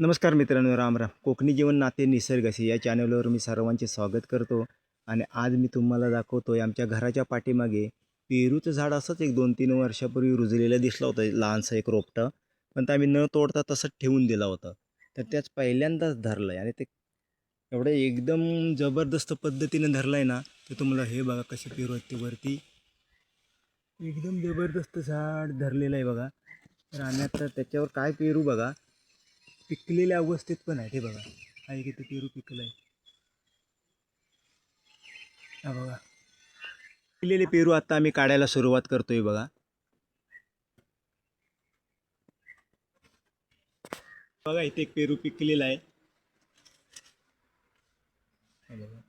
नमस्कार मित्रांनो रामराम कोकणी जीवन नाते निसर्गशी या चॅनलवर मी सर्वांचे स्वागत करतो. आणि आज मी तुम्हाला दाखवतो आहे आमच्या घराच्या पाठीमागे पेरूचं झाड असंच एक दोन तीन वर्षापूर्वी रुजलेलं दिसलं होतं लहानसं एक रोपटं. पण ते आम्ही न तोडता तसंच ठेवून दिलं होतं. तर त्याच पहिल्यांदाच धरलं आहे आणि ते एवढं एकदम जबरदस्त पद्धतीने धरलं आहे ना ते तुम्हाला हे बघा कसे पेरू आहेत ते वरती. एकदम जबरदस्त झाड धरलेलं आहे बघा. तर आम्ही आता त्याच्यावर काय पेरू बघा. पिकलेल्या अवस्थेत पण आहे. ते बघा. हा एक ते पेरू पिकलं आहे हा बघा. पिकलेले पेरू आता आम्ही काढायला सुरुवात करतोय बघा. बघा इथे एक पेरू पिकलेला आहे. बघा.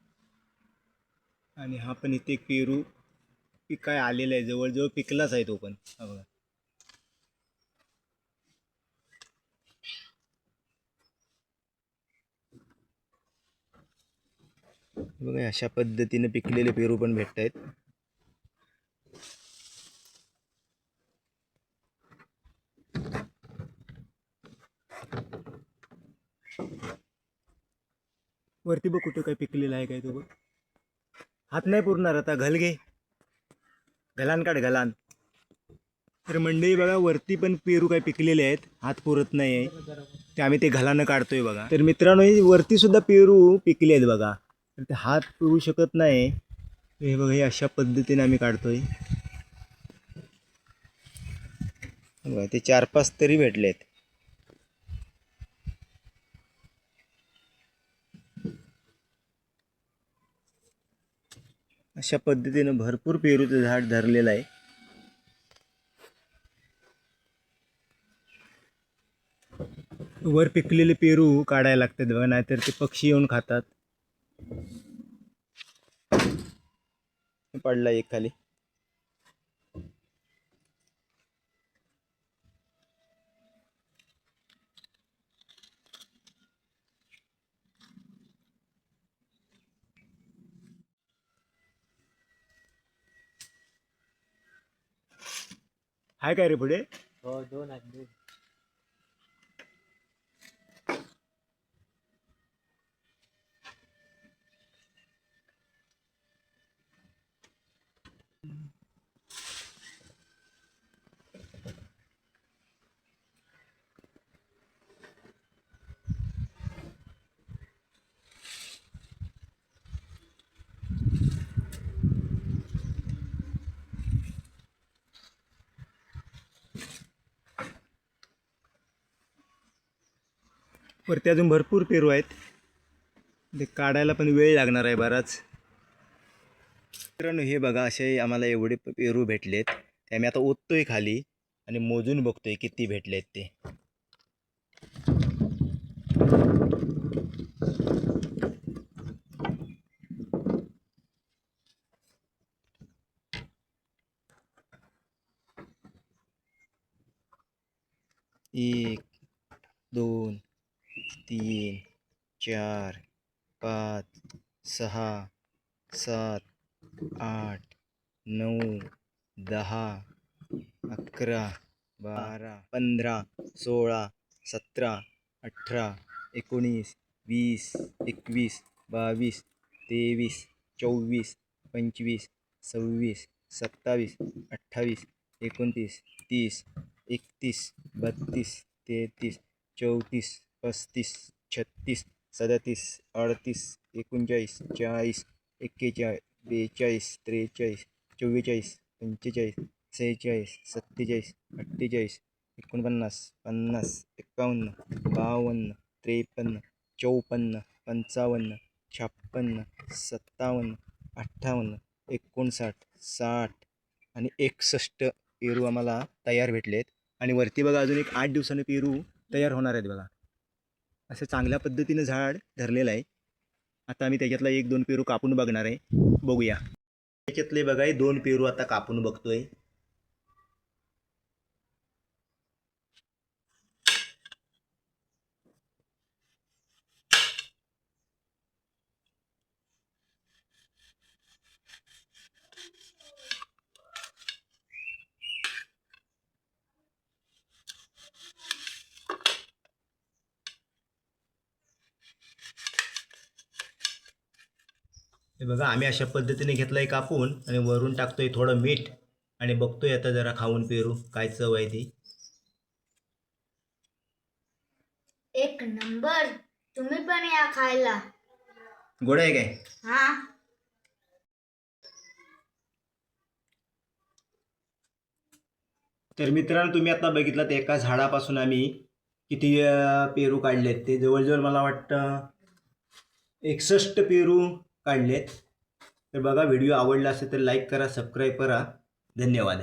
आणि हा पण इथे एक पेरू पिकाय आलेला आहे. जवळजवळ पिकलाच आहे तो पण. हा बघा. बघा अशा पद्धतीने पिकलेले पेरू पण भेटत आहेत वरती बघ कुठं काय पिकलेलं आहे काय तो बघ. हात नाही पुरणार आता घल घे. घलान काढ घलान. तर मंडळी बघा वरती पण पेरू काय पिकलेले आहेत हात पुरत नाही आहे ते आम्ही ते घलानं काढतोय बघा. तर मित्रांनो वरती सुद्धा पेरू पिकले आहेत बघा. तर ते हात पिळू शकत नाही. हे बघा हे अशा पद्धतीने आम्ही काढतोय. बघा ते चार पाच तरी भेटलेत. अशा पद्धतीनं भरपूर पेरूचं झाड धरलेलं आहे. वर पिकलेले पेरू काढायला लागतात बघा नाहीतर ते पक्षी येऊन खातात. पडला एक खाली. हाय काय रे पुढे? हो दोन आहेत वरती अजून भरपूर पेरू आहेत. ते काढायला पण वेळ लागणार आहे बराच. मित्रांनो हे बघा असे आम्हाला एवढे पेरू भेटलेत. ते आम्ही आता ओततोय खाली आणि मोजून बघतोय किती भेटलेत ते. एक दोन तीन, चार, पाच सहा सात, आठ नऊ दहा अकरा बारा पंधरा सोळा सतरा अठरा एकोणीस वीस एकवीस बावीस तेवीस चोवीस पंचवीस सव्वीस सत्तावीस अठ्ठावीस एकोणतीस तीस एकतीस बत्तीस तेहतीस चौतीस पस्तीस छत्तीस सदतीस अडतीस एकोणचाळीस चाळीस एक्केचाळीस बेचाळीस त्रेचाळीस चव्वेचाळीस पंचेचाळीस सेहेचाळीस सत्तेचाळीस अठ्ठेचाळीस एकोणपन्नास पन्नास एकावन्न बावन्न त्रेपन्न चौपन्न पंचावन्न छप्पन्न सत्तावन्न अठ्ठावन्न एकोणसाठ साठ आणि एकसष्ट पेरू आम्हाला तयार भेटलेत. आणि वरती बघा अजून एक आठ दिवसाने पेरू तयार होणार आहेत बघा. असं चांगल्या पद्धतीनं झाड धरलेलं आहे. आता आम्ही त्याच्यातला एक दोन पेरू कापून बघणार आहे. बघूया. त्याच्यातले बघा दोन पेरू आता कापून बघतोय. हे बघा आम्ही अशा पद्धतीने घेतलंय कापून आणि वरून टाकतोय थोडं मीठ आणि बघतोय आता जरा खाऊन पेरू काय चव आहे ती. एक नंबर तुम्ही पण या खायला. गोड आहे काय? हा. तर मित्रांनो तुम्ही आता बघितलं ते एका झाडापासून आम्ही किती पेरू काढलेत. ते जवळजवळ मला वाटतं एकसष्ट पेरू काढलेत. तर बघा व्हिडिओ आवडला असेल तर लाईक करा सबस्क्राईब करा. धन्यवाद.